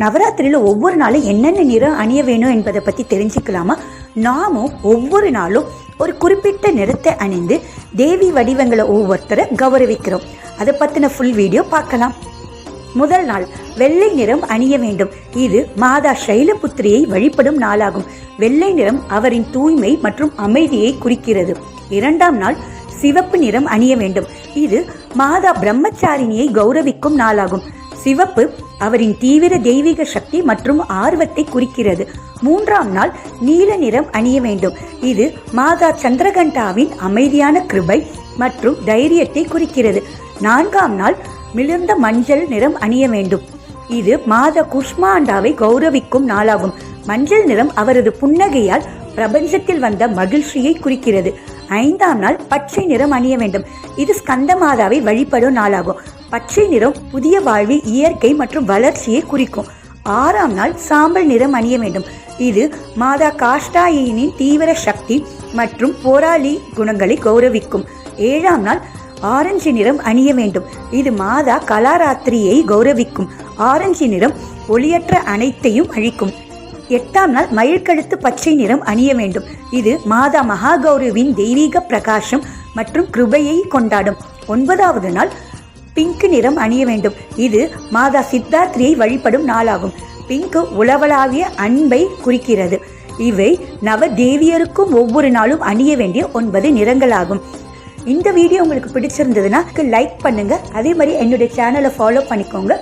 நவராத்திரியில் ஒவ்வொரு நாளும் என்னென்ன நிறம் அணிய வேணும் என்பதை பற்றி தெரிஞ்சுக்கலாமா? நாமும் ஒவ்வொரு நாளும் ஒரு குறிப்பிட்ட நிறத்தை அணிந்து தேவி வடிவங்களை ஒவ்வொருத்தரை கௌரவிக்கிறோம். அதை பற்றின ஃபுல் வீடியோ பார்க்கலாம். முதல் நாள் வெள்ளை நிறம் அணிய வேண்டும். இது மாதா சைலபுத்திரியை வழிபடும் நாளாகும். வெள்ளை நிறம் அவரின் தூய்மை மற்றும் அமைதியை குறிக்கிறது. இரண்டாம் நாள் சிவப்பு நிறம் அணிய வேண்டும். இது மாதா பிரம்மச்சாரிணியை கௌரவிக்கும் நாளாகும். சிவப்பு அவரின் தீவிர தெய்வீக சக்தி மற்றும் ஆர்வத்தை குறிக்கிறது. மூன்றாம் நாள் நீல நிறம் அணிய வேண்டும். இது மாதா சந்திரகண்டாவின் அமைதியான கிருபை மற்றும் தைரியத்தை குறிக்கிறது. நான்காம் நாள் மிளர்ந்த மஞ்சள் நிறம் அணிய வேண்டும். இது மாதா குஷ்மாண்டாவை கௌரவிக்கும் நாளாகும். மஞ்சள் நிறம் அவரது புன்னகையால் பிரபஞ்சத்தில் வந்த மகிழ்ச்சியை குறிக்கிறது. ஐந்தாம் நாள் பச்சை நிறம் அணிய வேண்டும். இது ஸ்கந்த மாதாவை வழிபடும் நாளாகும். பச்சை நிறம் புதிய வாழ்வு இயற்கை மற்றும் வளர்ச்சியை குறிக்கும். ஆறாம் நாள் சாம்பல் நிறம் அணிய வேண்டும். இது மாதா காஷ்டாயினின் தீவிர சக்தி மற்றும் போராளி குணங்களை கௌரவிக்கும். ஏழாம் நாள் ஆரஞ்சு நிறம் அணிய வேண்டும். இது மாதா கலாராத்திரியை கௌரவிக்கும். ஆரஞ்சு நிறம் ஒளியற்ற அனைத்தையும் அழிக்கும். எட்டாம் நாள் மயிர்கழுத்து பச்சை நிறம் அணிய வேண்டும். இது மாதா மகாகௌரவின் தெய்வீக பிரகாசம் மற்றும் கிருபையை கொண்டாடும். ஒன்பதாவது நாள் பிங்க் நிறம் அணிய வேண்டும். இது மாதா சித்தார்த்தியை வழிபடும் நாளாகும். பிங்க் உலவளாவிய அன்பை குறிக்கிறது. இவை நவ தேவியருக்கும் ஒவ்வொரு நாளும் அணிய வேண்டிய ஒன்பது நிறங்களாகும். இந்த வீடியோ உங்களுக்கு பிடிச்சிருந்ததுன்னா லைக் பண்ணுங்க. அதே மாதிரி என்னுடைய சேனலை ஃபாலோ பண்ணிக்கோங்க.